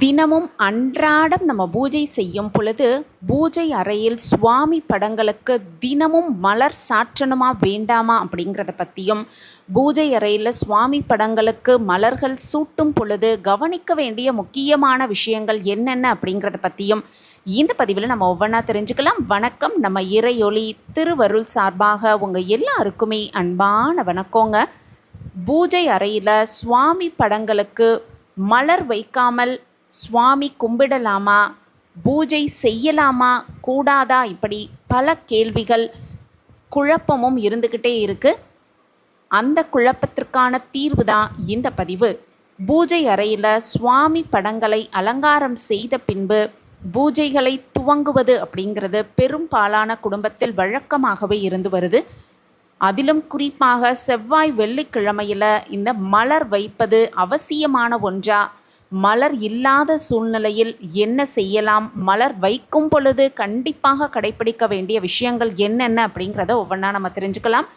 தினமும் அன்றாடம் நம்ம பூஜை செய்யும் பொழுது பூஜை அறையில் சுவாமி படங்களுக்கு தினமும் மலர் சாற்றணுமா வேண்டாமா அப்படிங்கிறத பற்றியும் பூஜை அறையில் சுவாமி படங்களுக்கு மலர்கள் சூட்டும் பொழுது கவனிக்க வேண்டிய முக்கியமான விஷயங்கள் என்னென்ன அப்படிங்கிறத பற்றியும் இந்த பதிவில் நம்ம ஒவ்வொன்றா தெரிஞ்சுக்கலாம். வணக்கம். நம்ம இறையொளி திருவருள் சார்பாக உங்கள் எல்லாருக்குமே அன்பான வணக்கங்க. பூஜை அறையில் சுவாமி படங்களுக்கு மலர் வைக்காமல் சுவாமி கும்பிடலாமா? பூஜை செய்யலாமா? கூடாதா? இப்படி பல கேள்விகள் குழப்பமும் இருந்துக்கிட்டே இருக்குது அந்த குழப்பத்திற்கான தீர்வு தான் இந்த பதிவு. பூஜை அறையில் சுவாமி படங்களை அலங்காரம் செய்த பின்பு பூஜைகளை துவங்குவது அப்படிங்கிறது பெரும்பாலான குடும்பத்தில் வழக்கமாகவே இருந்து வருது. அதிலும் குறிப்பாக செவ்வாய் வெள்ளிக்கிழமையில் இந்த மலர் வைப்பது அவசியமான ஒன்றா? மலர் இல்லாத சூழ்நிலையில் என்ன செய்யலாம்? மலர் வைக்கும் பொழுது கண்டிப்பாக கடைபிடிக்க வேண்டிய விஷயங்கள் என்னென்ன அப்படிங்கிறத ஒவ்வொன்றா நம்ம தெரிஞ்சுக்கலாம்.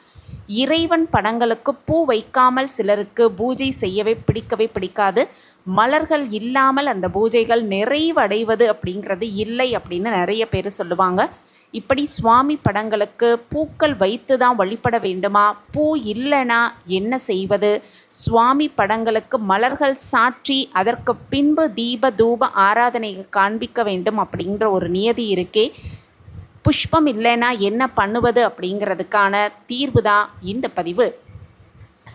இறைவன் படங்களுக்கு பூ வைக்காமல் சிலருக்கு பூஜை செய்யவே பிடிக்கவே பிடிக்காது. மலர்கள் இல்லாமல் அந்த பூஜைகள் நிறைவடைவது அப்படிங்கிறது இல்லை அப்படின்னு நிறைய பேர் சொல்லுவாங்க. இப்படி சுவாமி படங்களுக்கு பூக்கள் வைத்து தான் வழிபட வேண்டுமா? பூ இல்லைனா என்ன செய்வது? சுவாமி படங்களுக்கு மலர்கள் சாற்றி அதற்கு பின்பு தீப தூப ஆராதனையை காண்பிக்க வேண்டும் அப்படிங்கிற ஒரு நியதி இருக்கே. புஷ்பம் இல்லைனா என்ன பண்ணுவது அப்படிங்கிறதுக்கான தீர்வு தான் இந்த பதிவு.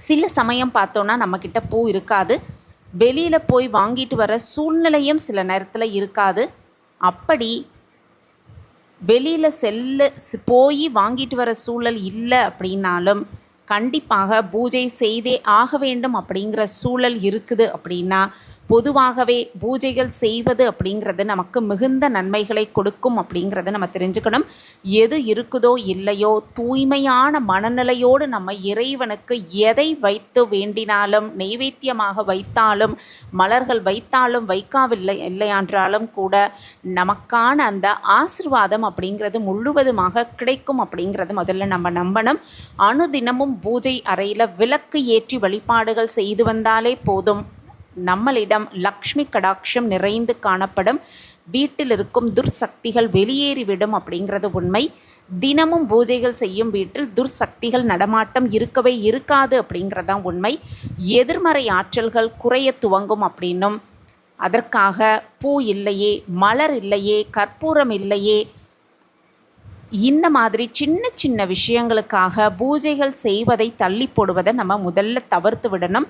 சில சமயம் பார்த்தோன்னா நம்மக்கிட்ட பூ இருக்காது. வெளியில் போய் வாங்கிட்டு வர சூழ்நிலையும் சில நேரத்தில் இருக்காது. அப்படி வெளியில் செல்ல போய் வாங்கிட்டு வர சூழல் இல்லை அப்படின்னாலும் கண்டிப்பாக பூஜை செய்தே ஆக வேண்டும் அப்படிங்கிற சூழல் இருக்குது அப்படின்னா பொதுவாகவே பூஜைகள் செய்வது அப்படிங்கிறது நமக்கு மிகுந்த நன்மைகளை கொடுக்கும் அப்படிங்கிறத நம்ம தெரிஞ்சுக்கணும். எது இருக்குதோ இல்லையோ தூய்மையான மனநிலையோடு நம்ம இறைவனுக்கு எதை வைத்து வேண்டினாலும் நெய்வேத்தியமாக வைத்தாலும் மலர்கள் வைத்தாலும் வைக்காவில்லை இல்லையான்றாலும் கூட நமக்கான அந்த ஆசிர்வாதம் அப்படிங்கிறது முழுவதுமாக கிடைக்கும் அப்படிங்கிறது முதல்ல நம்ம நம்பணும். அணுதினமும் பூஜை அறையில் விளக்கு ஏற்றி வழிபாடுகள் செய்து வந்தாலே போதும். நம்மளிடம் லக்ஷ்மி கடாட்சம் நிறைந்து காணப்படும். வீட்டில் இருக்கும் துர்சக்திகள் வெளியேறிவிடும் அப்படிங்கிறது உண்மை. தினமும் பூஜைகள் செய்யும் வீட்டில் துர்சக்திகள் நடமாட்டம் இருக்கவே இருக்காது அப்படிங்கிறதான் உண்மை. எதிர்மறை ஆற்றல்கள் குறைய துவங்கும் அப்படின்னும். அதற்காக பூ இல்லையே மலர் இல்லையே கற்பூரம் இல்லையே. இந்த மாதிரி சின்ன சின்ன விஷயங்களுக்காக பூஜைகள் செய்வதை தள்ளி போடுவதை நம்ம முதல்ல தவிர்த்து விடணும்.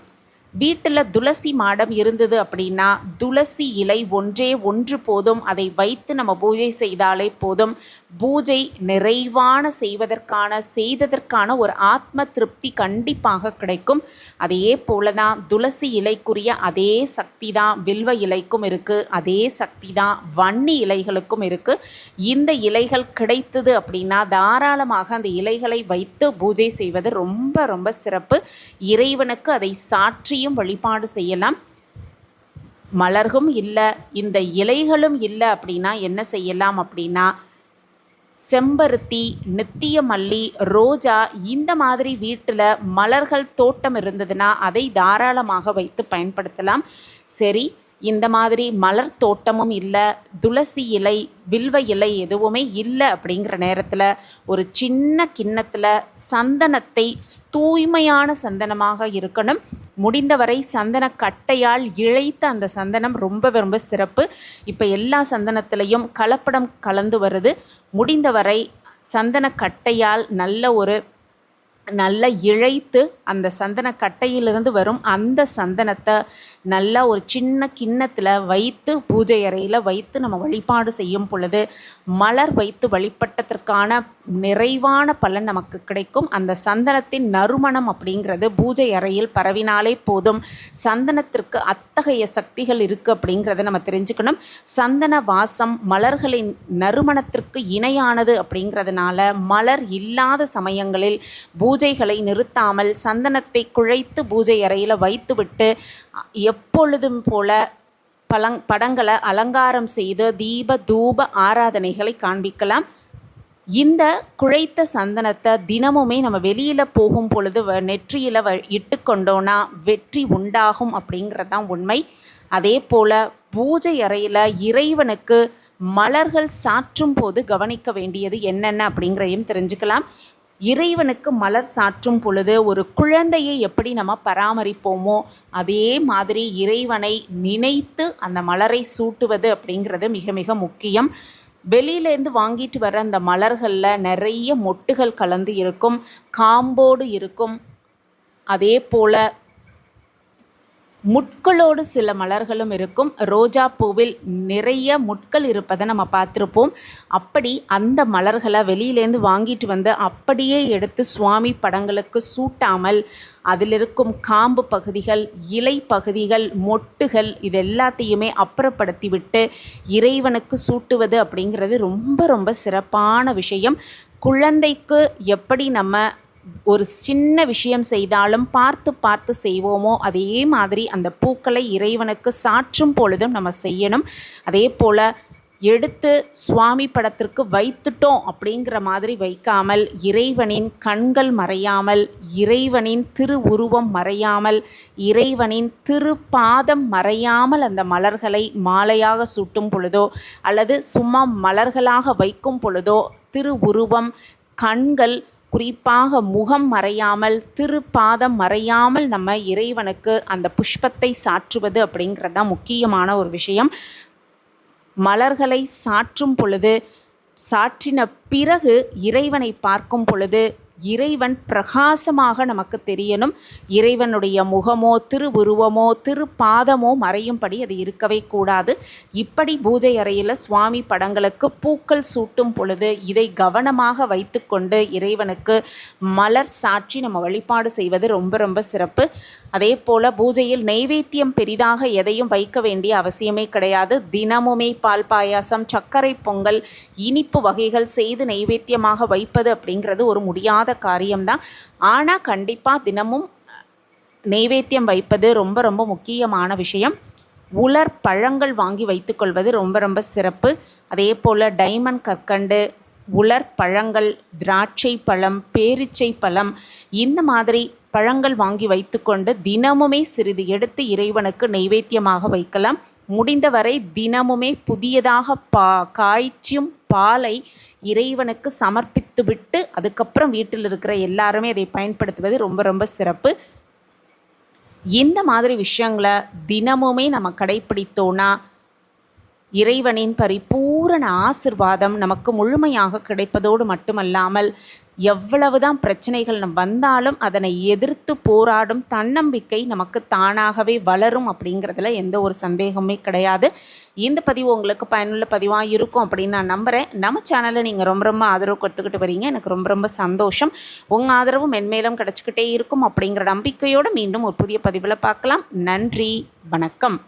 வீட்டில் துளசி மாடம் இருந்தது அப்படின்னா துளசி இலை ஒன்றே ஒன்று போதும். அதை வைத்து நம்ம பூஜை செய்தாலே போதும். பூஜை நிறைவான செய்வதற்கான செய்ததற்கான ஒரு ஆத்ம திருப்தி கண்டிப்பாக கிடைக்கும். அதே போல தான் துளசி இலைக்குரிய அதே சக்தி தான் வில்வ இலைக்கும் இருக்குது அதே சக்தி தான் வன்னி இலைகளுக்கும் இருக்குது இந்த இலைகள் கிடைத்தது அப்படின்னா தாராளமாக அந்த இலைகளை வைத்து பூஜை செய்வது ரொம்ப ரொம்ப சிறப்பு. இறைவனுக்கு அதை சாற்றியும் வழிபாடு செய்யலாம். மலர்களும் இல்லை இந்த இலைகளும் இல்லை அப்படின்னா என்ன செய்யலாம் அப்படின்னா செம்பருத்தி நித்திய மல்லி ரோஜா இந்த மாதிரி வீட்டில் மலர்கள் தோட்டம் இருந்ததுன்னா அதை தாராளமாக வைத்து பயன்படுத்தலாம். சரி இந்த மாதிரி மலர் தோட்டமும் இல்லை துளசி இலை வில்வ இலை எதுவுமே இல்லை அப்படிங்கிற நேரத்தில் ஒரு சின்ன கிண்ணத்தில் சந்தனத்தை தூய்மையான சந்தனமாக இருக்கணும். முடிந்தவரை சந்தன கட்டையால் இழைத்த அந்த சந்தனம் ரொம்ப ரொம்ப சிறப்பு. இப்போ எல்லா சந்தனத்திலையும் கலப்படம் கலந்து வருது. முடிந்தவரை சந்தன கட்டையால் நல்ல ஒரு நல்லா இழைத்து அந்த சந்தன கட்டையிலிருந்து வரும் அந்த சந்தனத்தை நல்லா ஒரு சின்ன கிண்ணத்தில் வைத்து பூஜை அறையில் வைத்து நம்ம வழிபாடு செய்யும் பொழுது மலர் வைத்து வழிபட்டதற்கான நிறைவான பலன் நமக்கு கிடைக்கும். அந்த சந்தனத்தின் நறுமணம் அப்படிங்கிறது பூஜை அறையில் பரவினாலே போதும். சந்தனத்திற்கு அத்தகைய சக்திகள் இருக்குது அப்படிங்கிறத நம்ம தெரிஞ்சுக்கணும். சந்தன வாசம் மலர்களின் நறுமணத்திற்கு இணையானது அப்படிங்கிறதுனால மலர் இல்லாத சமயங்களில் பூ பூஜைகளை நிறுத்தாமல் சந்தனத்தை குழைத்து பூஜை அறையில் வைத்துவிட்டு எப்பொழுதும் போல பழங் படங்களை அலங்காரம் செய்து தீப தூப ஆராதனைகளை காண்பிக்கலாம். இந்த குழைத்த சந்தனத்தை தினமுமே நம்ம வெளியில் போகும் பொழுது வ நெற்றியில் வ இட்டு வெற்றி உண்டாகும் அப்படிங்கிறது தான் உண்மை. அதே போல் பூஜை அறையில் இறைவனுக்கு மலர்கள் சாற்றும் போது கவனிக்க வேண்டியது என்னென்ன அப்படிங்கிறதையும் தெரிஞ்சுக்கலாம். இறைவனுக்கு மலர் சாற்றும் பொழுது ஒரு குழந்தையை எப்படி நம்ம பராமரிப்போமோ அதே மாதிரி இறைவனை நினைத்து அந்த மலரை சூட்டுவது அப்படிங்கிறது மிக மிக முக்கியம். வெளியிலேருந்து வாங்கிட்டு வர அந்த மலர்களில் நிறைய மொட்டுகள் கலந்து இருக்கும் காம்போடு இருக்கும். அதே போல் முட்களோடு சில மலர்களும் இருக்கும். ரோஜா பூவில் நிறைய முட்கள் இருப்பதை நம்ம பார்த்துருப்போம். அப்படி அந்த மலர்களை வெளியிலேருந்து வாங்கிட்டு வந்து அப்படியே எடுத்து சுவாமி படங்களுக்கு சூட்டாமல் அதில் இருக்கும் காம்பு பகுதிகள் இலை பகுதிகள் மொட்டுகள் இது எல்லாத்தையுமே அப்புறப்படுத்தி விட்டு இறைவனுக்கு சூட்டுவது அப்படிங்கிறது ரொம்ப ரொம்ப சிறப்பான விஷயம். குழந்தைக்கு எப்படி நம்ம ஒரு சின்ன விஷயம் செய்தாலும் பார்த்து பார்த்து செய்வோமோ அதே மாதிரி அந்த பூக்களை இறைவனுக்கு சாற்றும் பொழுதும் நம்ம செய்யணும். அதே போல் எடுத்து சுவாமி படத்திற்கு வைத்துட்டோம் அப்படிங்கிற மாதிரி வைக்காமல் இறைவனின் கண்கள் மறையாமல் இறைவனின் திருவுருவம் மறையாமல் இறைவனின் திருப்பாதம் மறையாமல் அந்த மலர்களை மாலையாக சூட்டும் பொழுதோ அல்லது சும்மா மலர்களாக வைக்கும் பொழுதோ திருவுருவம் கண்கள் குறிப்பாக முகம் மறையாமல் திருப்பாதம் மறையாமல் நம்ம இறைவனுக்கு அந்த புஷ்பத்தை சாற்றுவது அப்படிங்கிறது தான் முக்கியமான ஒரு விஷயம். மலர்களை சாற்றும் பொழுது சாற்றின பிறகு இறைவனை பார்க்கும் பொழுது இறைவன் பிரகாசமாக நமக்கு தெரியணும். இறைவனுடைய முகமோ திருவுருவமோ திருப்பாதமோ மறையும்படி அது இருக்கவே கூடாது. இப்படி பூஜை அறையில் சுவாமி படங்களுக்கு பூக்கள் சூட்டும் பொழுது இதை கவனமாக வைத்துக்கொண்டு இறைவனுக்கு மலர் சாட்சி நம்ம வழிபாடு செய்வது ரொம்ப ரொம்ப சிறப்பு. அதே போல் பூஜையில் நெய்வேத்தியம் பெரிதாக எதையும் வைக்க வேண்டிய அவசியமே கிடையாது. தினமுமே பால் பாயாசம் சர்க்கரை பொங்கல் இனிப்பு வகைகள் செய்து நெய்வேத்தியமாக வைப்பது அப்படிங்கிறது ஒரு முடியாத காரியம்தான். ஆனால் கண்டிப்பாக தினமும் நெய்வேத்தியம் வைப்பது ரொம்ப ரொம்ப முக்கியமான விஷயம். உலர் பழங்கள் வாங்கி வைத்துக்கொள்வது ரொம்ப ரொம்ப சிறப்பு. அதே போல் டைமண்ட் கற்கண்டு உலர் பழங்கள் திராட்சை பழம் பேரிச்சை பழம் இந்த மாதிரி பழங்கள் வாங்கி வைத்துக்கொண்டு தினமுமே சிறிது எடுத்து இறைவனுக்கு நெய்வேத்தியமாக வைக்கலாம். முடிந்தவரை தினமுமே புதியதாக பா காய்ச்சும் பாலை இறைவனுக்கு சமர்ப்பித்து விட்டு அதுக்கப்புறம் வீட்டில் இருக்கிற எல்லாருமே அதை பயன்படுத்துவது ரொம்ப ரொம்ப சிறப்பு. இந்த மாதிரி விஷயங்களை தினமுமே நம்ம கடைப்பிடித்தோன்னா இறைவனின் பரிபூரண ஆசிர்வாதம் நமக்கு முழுமையாக கிடைப்பதோடு மட்டுமல்லாமல் எவ்வளவுதான் பிரச்சனைகள் நம் வந்தாலும் அதனை எதிர்த்து போராடும் தன்னம்பிக்கை நமக்கு தானாகவே வளரும் அப்படிங்கிறதுல எந்த ஒரு சந்தேகமே கிடையாது. இந்த பதிவு உங்களுக்கு பயனுள்ள பதிவாக இருக்கும் அப்படின்னு நான் நம்புகிறேன் நம்ம சேனலில் நீங்கள் ரொம்ப ரொம்ப ஆதரவு கொடுத்துக்கிட்டு வரீங்க எனக்கு ரொம்ப ரொம்ப சந்தோஷம். உங்கள் ஆதரவு மென்மேலும் கிடச்சிக்கிட்டே இருக்கும் அப்படிங்கிற நம்பிக்கையோடு மீண்டும் ஒரு புதிய பதிவில் பார்க்கலாம். நன்றி. வணக்கம்.